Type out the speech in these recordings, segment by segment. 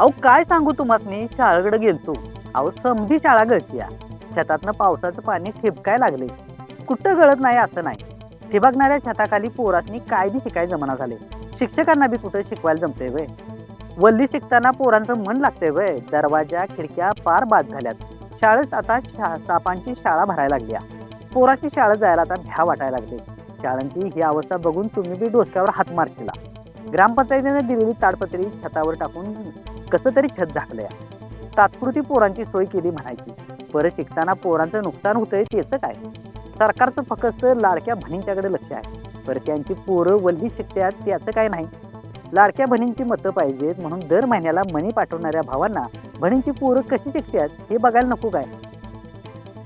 अहो काय सांगू तुम्हाला शाळेकडे गेलतो. अहो समधी शाळा गळतीया शेतातनं पावसाचं पाणी ठिबकाय लागले. कुठं गळत नाही असं नाही. ठिबकणाऱ्या छताखाली पोरासनी काय बी शिकाय जमाना झाले. शिक्षकांना बी कुठं शिकवायला जमते वय? वल्ली शिकताना पोरांचं मन लागतंय वय? दरवाजा खिडक्या पार बाद झाल्यात. शाळेत आता शा सापांची शाळा भरायला लागली पोराची शाळा जायला आता भ्या वाटायला लागले. शाळांची ही अवस्था बघून तुम्ही बी डोसक्यावर हात मारशीला ग्रामपंचायतीने दिलेली ताडपत्री छतावर टाकून कसं तरी छत झाकलंय. तात्पुरती पोरांची सोय केली म्हणायची. परत शिकताना पोरांचं नुकसान होतंय त्याचं काय? सरकारचं फक्त लाडक्या बहिणींच्याकडे लक्ष आहे. पर त्यांची पोरं वल्ली शिकतात त्याचं काय नाही. लाडक्या बहिणींची मतं पाहिजेत म्हणून दर महिन्याला मनी पाठवणाऱ्या भावांना बहिणींची पोरं कशी शिकतात हे बघायला नको काय?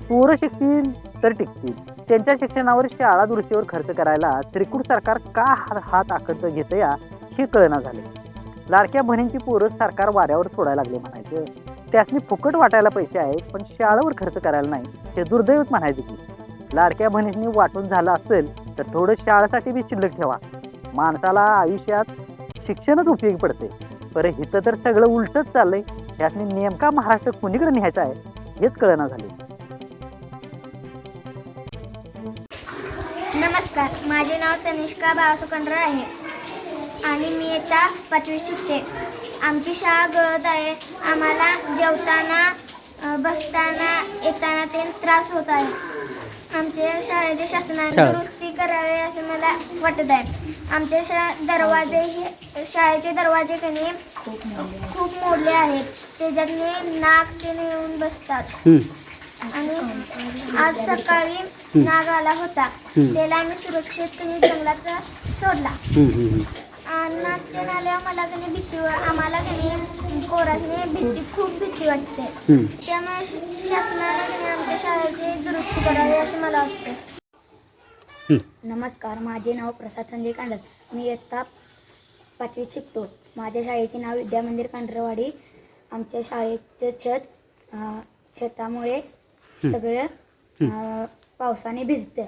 पोरं शिकतील तर टिकतील. त्यांच्या शिक्षणावर शाळा दुरुस्तीवर खर्च करायला त्रिकूट सरकार का हा- हात आखडचं घेतं या हे कळना झाले लाडक्या बहिणींची पोरं सरकार वाऱ्यावर सोडायला लागले म्हणायचं. त्यासनी फुकट वाटायला पैसे आहेत पण शाळेवर खर्च करायला नाही हे दुर्दैवच म्हणायचे की लाडक्या बहिणींनी वाटून झालं असेल तर थोडं शाळेसाठी बी शिल्लक ठेवा. माणसाला आयुष्यात शिक्षणच उपयोगी पडते. पर हिथं तर सगळं उलटच चाललंय. त्यासनी नेमका महाराष्ट्र कुणीकडे न्यायचा आहे हेच कळना झाले. नमस्कार माझे नाव तनिष्का बाळासुकंडर आहे. आणि मी येता पाचवी शिकते. आमची शाळा गळत आहे. आम्हाला जेवताना बसताना येताना ते त्रास होत आहे. आमच्या शाळेच्या शासनाने. दुरुस्ती करावी असे मला वाटत आहे. आमच्या शा दरवाजे हे शाळेचे दरवाजे कधी खूप मोडले आहेत. त्याच्यातले नाक ते येऊन बसतात. आणि आज सकाळी नाग आला होता. त्याला आम्ही सुरक्षितपणे जंगलात सोडला. आणि आल्यावर मला कधी भीती आम्हाला कधी पोरासने भीती खूप भीती वाटते. त्यामुळे श- शासनाने कधी आमच्या शाळेची दुरुस्ती करावी असे मला वाटते. नमस्कार माझे नाव प्रसाद संजय कांडल. मी इयत्ता पाचवीत शिकतो. माझ्या शाळेचे नाव विद्या मंदिर कांडरवाडी आमच्या शाळेचं छत अं, छतामुळे सगळं पावसाने भिजतं.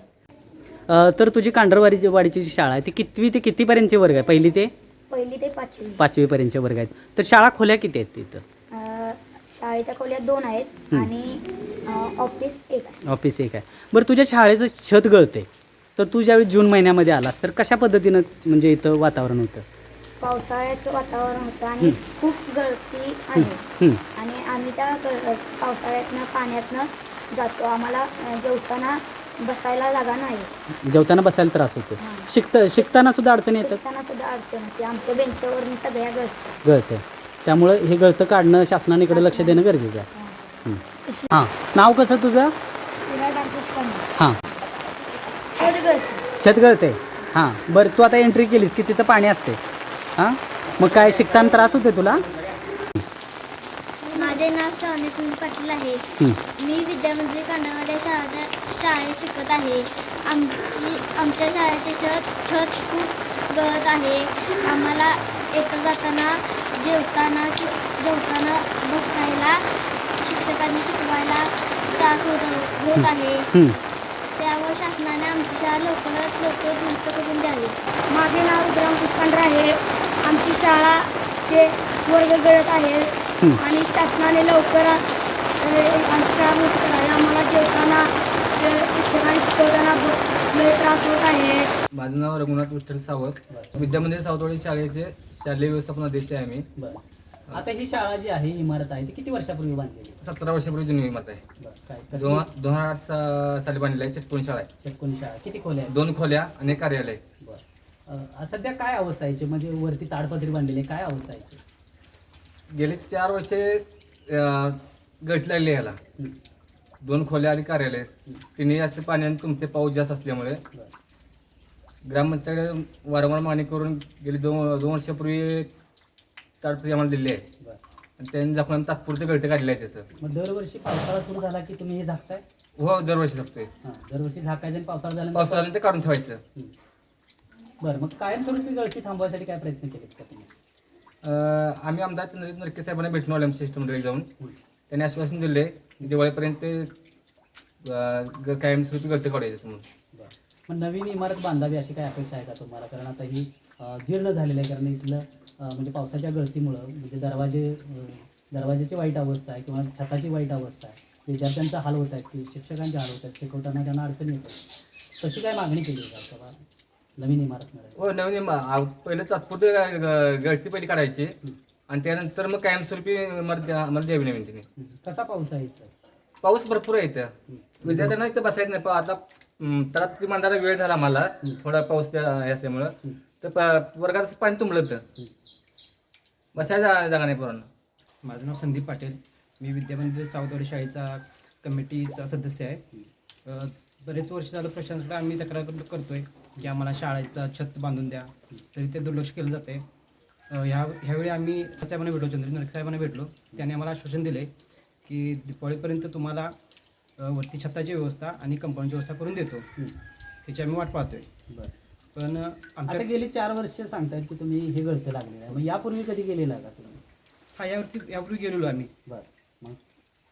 तर तुझी कांडरवाडीची वाडीची जी शाळा आहे ती कितवी ते कितीपर्यंतचे वर्ग आहे? पहिली ते? पहिली ते पाचवी. पाचवीपर्यंतचे वर्ग आहेत. तर शाळा खोल्या किती आहेत तिथं? अं, शाळेच्या खोल्या दोन आहेत हं. आणि अं, ऑफिस एक आहे. ऑफिस एक आहे. बरं तुझ्या शाळेचं छत गळते तर तू ज्यावेळी जून महिन्यामध्ये आलास तर कशा पद्धतीनं म्हणजे इथं वातावरण होतं? पावसाळ्याचं वातावरण होतं आणि हं. खूप गळती आहे. हं, आणि आम्ही त्या ग- पावसाळ्यातनं पाण्यातनं जातो. आम्हाला अं, जेवताना बसायला जागा नाही. जेवताना बसायला त्रास होतो. शिकत शिकताना सुद्धा अडचणी येतात? सुद्धा अडचण होती. आमच्या बेंचवरून सगळ्या गळत गळते. त्यामुळं हे गळतं काढणं शासनाने इकडे लक्ष देणं गरजेचं आहे. हं. हां. नाव कसं तुझं? हां. छत गळते. हां. बरं तू आता एंट्री केलीस की तिथं पाणी असते. हां? मग काय शिकताना त्रास होते तुला? माझे नाव सोनेकुंड पाटील आहे. मी विद्यामंदिर कांडावाड्या शाळेत शाळेत शिकत आहे. आमची आमच्या शाळेचे छत छत खूप गळत आहे. आम्हाला येता जाताना जेवताना जेवताना बसायला शिक्षकांनी शिकवायला त्रास होत होत आहे. त्यावर शासनाने आमची शाळा लवकरात लवकर दुरुस्त करून द्यावी. माझे नाव रुद्राम पुष्पांडर आहे. आमची शाळाचे वर्ग गळत आहे. आणि शासनाने लवकर अ, आमची शाळा मोठी करावी आम्हाला जेवताना शिक्षकांनी शिकवताना ब- लय त्रास होत आहे. माझं नाव रघुनाथ विठ्ठल सावंत. विद्यामंदिर सावतवाडी शाळेचे शालेय व्यवस्थापन अध्यक्ष आहे मी. बरं. आता ही शाळा जी आहे इमारत आहे ती किती वर्षापूर्वी बांधलेली? सतरा वर्षापूर्वी जुनी इमारत आहे. दोन दोन हजार आठ साली बांधलेली आहे चटकोन शाळा आहे. चटकोन शाळा. किती खोल्या आहेत? दोन खोल्या आणि कार्यालय. सध्या काय अवस्था आहे? म्हणजे वरती ताडपत्री बांधलेली आहे काय अवस्था आहे? गेले चार वर्षे अं, गट लागले याला. हं. दोन खोल्या आणि कार्यालय. तिन्ही असे पाण्याने तुमचे पाऊस जास्त असल्यामुळे ग्रामपंचायत वारंवार मागणी करून गेली दोन दोन वर्षापूर्वी ताडपत्री आम्हाला दिली आहे. बरं. आणि त्यांनी दाखवून तात्पुरते गळते काढले आहे त्याचं. मग दरवर्षी पावसाळा सुरू झाला की तुम्ही हे झाकताय? हो दरवर्षी हां दरवर्षी झाकायचं आणि पावसाळा झाला पावसाळ्यात ते काढून ठेवायचं. बरं मग कायमस्वरूपी गळती थांबवायसाठी काय प्रयत्न केलेत का तुम्ही? आम्ही आमदार चंद्रजित नरके साहेबांना भेटून आलो आमच्या सिस्टममध्ये जाऊन. त्यांनी आश्वासन दिले दिवाळीपर्यंत कायमस्वरूपी गळते काढायचं म्हणून. मग नवीन इमारत बांधावी अशी काय अपेक्षा आहे का तुम्हाला? कारण आता ही अ, जीर्ण झालेलं आहे. कारण इथलं अ, म्हणजे पावसाच्या गळतीमुळं म्हणजे दरवाजे अ, दरवाजाची वाईट अवस्था आहे किंवा छताची वाईट अवस्था आहे. विद्यार्थ्यांचा हाल होत आहेत की शिक्षकांचे हाल होत आहेत शिकवताना त्यांना अडचण येते तशी काय मागणी केली आहे का नवीन इमारत मिळाली. हो नवीन आव- पहिलं तात्पुरते ग- ग- गळती पहिली काढायची. आणि त्यानंतर मग कायमस्वरूपी मला द्या- मला द्यावी नवीन तिने. कसा पाऊस आहे इथं? पाऊस भरपूर आहे इथं. विद्यार्थ्यांना इथं बसायचं नाही पण आता रात्री मंदारा वेळ झाला मला थोडा पाऊस त्या- हे असल्यामुळं. तर प- वर्गात पाणी तुंबलं होतं. बसायला जा- जागा नाही पोरांना. माझं नाव संदीप पाटील. मी विद्यामंदिर सावतवाडी शाळेचा कमिटीचा सदस्य आहे. अ, बरेच वर्ष झालं प्रशासनाकडे आम्ही तक्रार कर- करतोय की आम्हाला शाळेचा छत बांधून द्या तरी ते दुर्लक्ष केलं जाते ह्या ह्यावेळी आम्ही साहेबांना भेटलो चंद्र नरके साहेबांना भेटलो. त्यांनी आम्हाला आश्वासन दिले की दिवाळीपर्यंत तुम्हाला वरती छताची व्यवस्था आणि कंपाऊंडची व्यवस्था करून देतो. त्याची आम्ही वाट पाहतोय. बरं. पण आता गेली चार वर्ष सांगतायत की तुम्ही हे गळतं लागलेलं आहे. मग यापूर्वी कधी गेलेला का तुम्ही? हा यावरती यापूर्वी गेलेलो आम्ही. बरं. मग?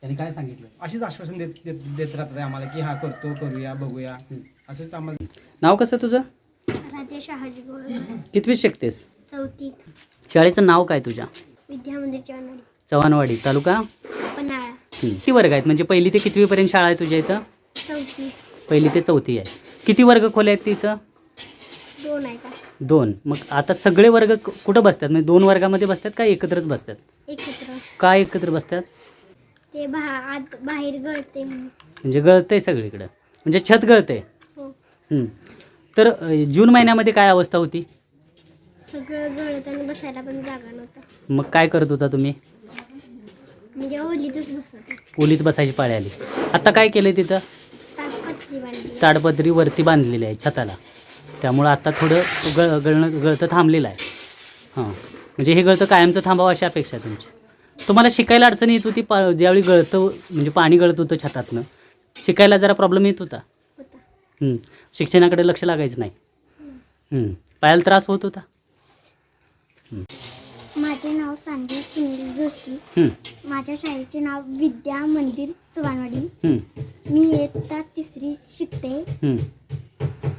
त्यांनी काय सांगितलं? अशीच आश्वासन देत देत देत राहतात आम्हाला की हा करतो करूया बघूया. असंच आम्हाला नाव कसं तुझं? राधे शहाजी गोळ. कितवी शिकतेस? चौथी शाळेचं नाव काय तुझ्या? चव्हाण. चव्हाणवाडी. तालुका? पन्हाळा. हं. किती वर्ग आहेत? म्हणजे पहिली ते कितवीपर्यंत शाळा आहे तुझ्या इथं? चौथी. पहिली ते चौथी आहे. किती वर्ग खोले आहेत तिथं? दोन आहे का दोन. मग आता सगळे वर्ग कु- कुठं बसतात? म्हणजे दोन वर्गामध्ये बसतात का एकत्रच बसतात? एकत्र. का एकत्र बसतात? ते बा आत बाहेर गळते म्हणून. म्हणजे गळतंय सगळीकडं. म्हणजे छत गळतंय. हो. हं. तर अ, जून महिन्यामध्ये काय अवस्था होती? सगळं गळत आणि बसायला पण जागा नव्हता. मग काय करत होता तुम्ही? म्हणजे ओलीतच बसत ओलीत बसायची पाळी आली. आता काय केलं तिथं? बांधली. ताडपदरी वरती बांधलेली आहे छताला. त्यामुळं आता थोडं गळ गळणं गळतं थांबलेलं आहे. हां. म्हणजे हे गळतं कायमचं थांबावं अशी अपेक्षा आहे तुमची? तुम्हाला शिकायला अडचण येत होती पा ज्यावेळी गळतं म्हणजे पाणी गळत होतं छतातनं शिकायला जरा प्रॉब्लेम येत होता हं. शिक्षणाकडे लक्ष लागायचं नाही हं. पायाला त्रास होत होता माझे नाव संजय सुनील जोशी हं. माझ्या शाळेचे नाव विद्या मंदिर चव्हाणवाडी हं. मी इयत्ता तिसरी शिकते हं.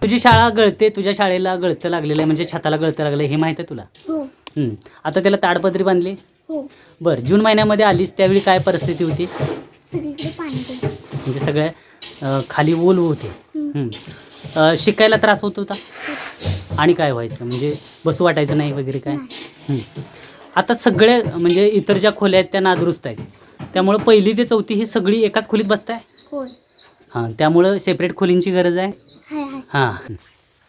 तुझी शाळा गळते तुझ्या शाळेला गळतं लागलेलं आहे म्हणजे छताला गळतं लागलं आहे हे माहीत आहे तुला हो हं. आता त्याला ताडपदरी बांधली हो. बरं जून महिन्यामध्ये आलीस त्यावेळी काय परिस्थिती होती? सगळीकडे पाणी गळते म्हणजे सगळ्या अ, खाली ओल होते. हं. हं. अ, शिकायला त्रास होत होता? आणि काय व्हायचं? म्हणजे बसू वाटायचं नाही वगैरे काय? हं. आता सगळ्या म्हणजे इतर ज्या खोल्या आहेत त्या नादुरुस्त आहेत. त्यामुळं पहिली ते चौथी ही सगळी एकाच खोलीत बसताय? होय. हां त्यामुळं सेपरेट खोलींची गरज आहे? हाय हाय. हां.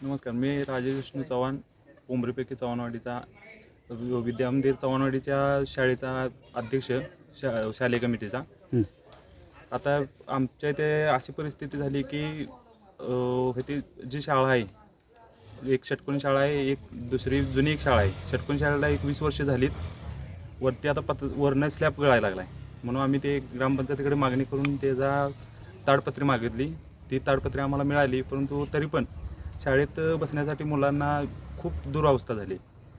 नमस्कार मी राजेश विष्णू चव्हाण उमरीपैकी चव्हाणवाडीचा विद्यामंदिर चव्हाणवाडीच्या शाळेचा अध्यक्ष शा शालेय कमिटीचा. आता आमच्या इथे अशी परिस्थिती झाली की इथे जी शाळा आहे एक षटकोनी शाळा आहे एक दुसरी जुनी एक शाळा आहे. षटकोनी शाळेला एक वीस वर्ष झालीत. वरती आता पत वरनं स्लॅब गळायला लागला आहे म्हणून आम्ही ते ग्रामपंचायतीकडे मागणी करून त्याचा ताडपत्री मागितली. ती ताडपत्री आम्हाला मिळाली परंतु तरी पण शाळेत बसण्यासाठी मुलांना खूप दुरावस्था झाली.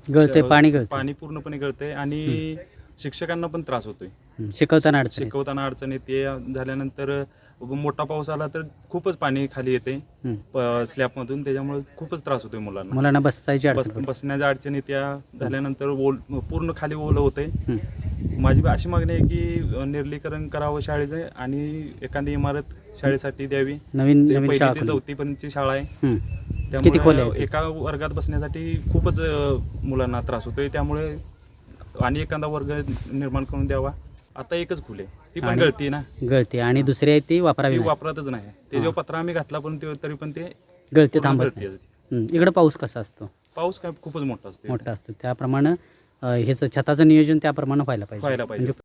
गळते पाणी गळते पाणी पूर्णपणे गळतंय आणि शिक्षकांना पण त्रास होतोय. शिकवताना अडचण येते. शिकवताना अडचण येते झाल्यानंतर मोठा पाऊस आला तर खूपच पाणी खाली येते हं. स्लॅबमधून त्याच्यामुळे खूपच त्रास होतोय मुलांना मुलांना बसतायची बस अडचण पडते. बसण्याच्या अडचण येत्या झाल्यानंतर ओल पूर्ण खाली ओलं होतंय. माझी अशी मागणी आहे की अ, निर्लीकरण करावं शाळेचं आणि एखादी इमारत शाळेसाठी द्यावी नवीन जे नवीन पहिली शाळा ते खोली. चौथीपर्यंतची शाळा आहे. त्यामुळे किती खोल्या आहेत? एका वर्गात बसण्यासाठी खूपच अ, मुलांना त्रास होतोय त्यामुळे आणि एखादा वर्ग निर्माण करून द्यावा आता एकच खोली आहे ती पण आणि- गळती ना गळते आणि दुसरी आहे ती वापरावी ती नाही. वापरतच नाही ते जेव्हा पत्रा आम्ही घातला पण ते तरी पण ते गळते पूर्ण थांबत गळती नाही. आहे. हं. इकडं पाऊस कसा असतो पाऊस काय खूपच मोठा असतो मोठा असतो त्याप्रमाणे अ, ह्याचं छताचं नियोजन त्याप्रमाणे व्हायला पाहिजे व्हायला पाहिजे. म्हणजे